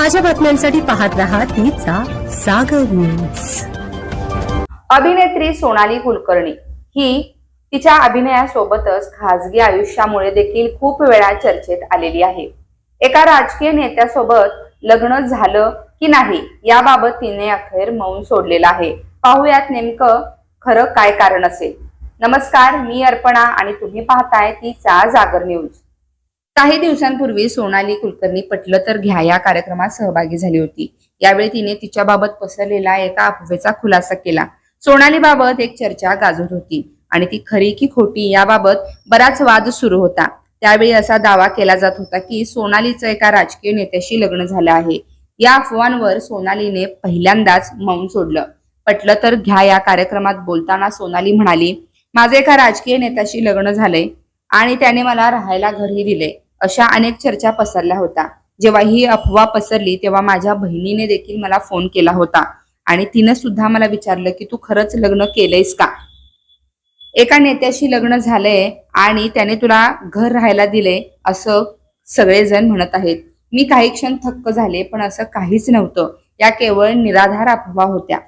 ताज्या बातम्यांसाठी पाहत राहा तिचा सागर न्यूज अभिनेत्री सोनाली कुलकर्णी ही तिच्या अभिनयासोबतच खासगी आयुष्यामुळे देखील खूप वेळा चर्चेत आलेली आहे. एका राजकीय नेत्यासोबत लग्न झालं की नाही याबाबत तिने अखेर मौन सोडलेलं आहे. पाहूयात नेमकं खरं काय कारण असेल. नमस्कार मी अर्पणा आणि तुम्ही पाहताय तिचा जागर न्यूज काही दिवसांपूर्वी सोनाली कुलकर्णी पटलं तर घ्या या कार्यक्रमात सहभागी झाली होती. यावेळी तिने तिच्याबाबत पसरलेला एका अफवेचा खुलासा केला. सोनालीबाबत एक चर्चा गाजत होती आणि ती खरी की खोटी याबाबत बराच वाद सुरू होता. त्यावेळी असा दावा केला जात होता की सोनालीचं एका राजकीय नेत्याशी लग्न झालं आहे. या अफवांवर सोनालीने पहिल्यांदाच मौन सोडलं. पटलं तर घ्या या कार्यक्रमात बोलताना सोनाली म्हणाली माझं एका राजकीय नेत्याशी लग्न झालंय आणि त्याने मला राहायला घरही दिले अशा अनेक चर्चा पसरल्या होत्या. जेव्हा ही अफवा पसरली तेव्हा माझ्या बहिणीने देखील मला फोन केला होता. आणि तिनं सुद्धा मला विचारलं की तू खरंच लग्न केलंयस का? एका नेत्याशी लग्न झालंय आणि त्याने तुला घर राहायला दिले असं सगळेजण म्हणत आहेत. मी काही क्षण थक्क झाले पण असं काहीच नव्हतं. या केवळ निराधार अफवा होत्या.